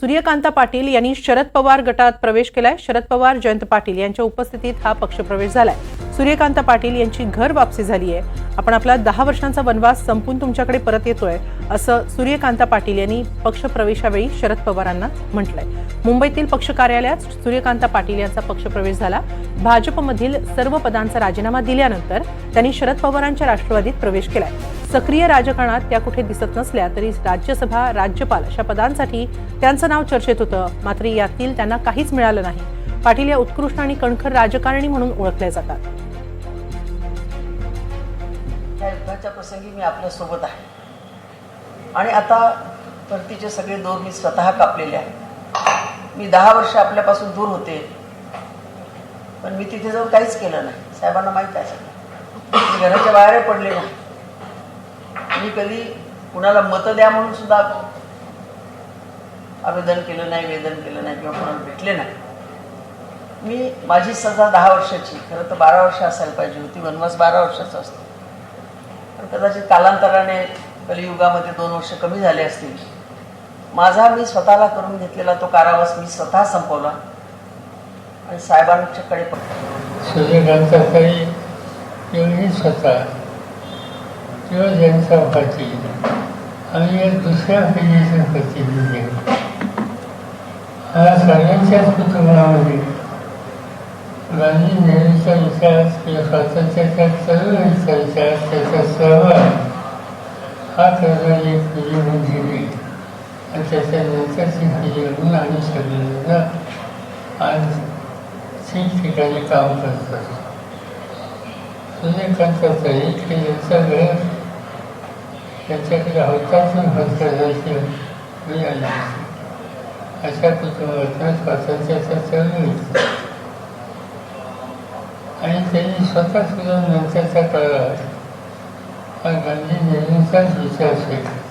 सूर्यकांता पाटील यांनी शरद पवार गटात प्रवेश केलाय. शरद पवार जयंत पाटील यांच्या उपस्थितीत हा पक्षप्रवेश झालाय. सूर्यकांत पाटील यांची घर वापसी झाली आहे आपण आपला दहा वर्षांचा वनवास संपून तुमच्याकडे परत येतोय असं सूर्यकांता पाटील यांनी पक्षप्रवेशावेळी शरद पवारांना म्हटलंय. मुंबईतील पक्ष कार्यालयात सूर्यकांता पाटील यांचा पक्षप्रवेश झाला. भाजपमधील सर्व पदांचा राजीनामा दिल्यानंतर त्यांनी शरद पवारांच्या राष्ट्रवादीत प्रवेश केलाय. सक्रिय राजकारणात त्या कुठे दिसत नसल्या तरी राज्यसभा राज्यपाल अशा पदांसाठी त्यांचं नाव चर्चेत होतं. मात्र यातील त्यांना काहीच मिळालं नाही. पाटील या उत्कृष्ट आणि कणखर राजकारणी म्हणून ओळखले जातात. या युद्धाच्या प्रसंगी मी आपल्यासोबत आहे. आणि आता परतीचे सगळे दोर मी स्वतः कापलेले आहे मी दहा वर्ष आपल्यापासून दूर होते. पण मी तिथे जाऊन काहीच केलं नाही. साहेबांना माहीत आहे. सगळं मी घराच्या बाहेर पडले नाही. मी कधी कुणाला मतं द्या म्हणून सुद्धा आवेदन केलं नाही वेदन केलं नाही किंवा कोणाला भेटले नाही. मी माझी सजा दहा वर्षाची. खरं तर बारा वर्ष असायला पाहिजे होती. वनवास बारा वर्षाचा असतो. पण कदाचित कालांतराने कलियुगामध्ये दोन वर्ष कमी झाले असतील. माझा मी स्वतःला करून घेतलेला तो कारावास मी स्वतः संपवला. आणि साहेबांच्याकडे प- काही एवढी स्वतः किंवा ज्यांचा पती आणि एक दुसऱ्या पिढीचे म्हणजे. प्रतिनिधी हा सगळ्यांच्याच कुटुंबामध्ये. गांधी नेहरूचा विचार किंवा स्वातंत्र्याच्या चळवळीचा विचार त्याचा सहभाग हा खरं एक पिढी म्हणजे आणि त्याच्यानंतरची पिढी म्हणून आम्ही सगळेजण आज ठिकठिकाणी काम करतात सूर्यकांताताई की यांचं वेळ त्यांच्याकडे हौतातून होत करायची वेळ आली होती. अशा कुटुंबातून स्वातंत्र्याच्या चळवळीत आणि त्यांनी स्वतः सुद्धा नंतरच्या काळात गांधी नेहरूंचाच विचार स्वीकारला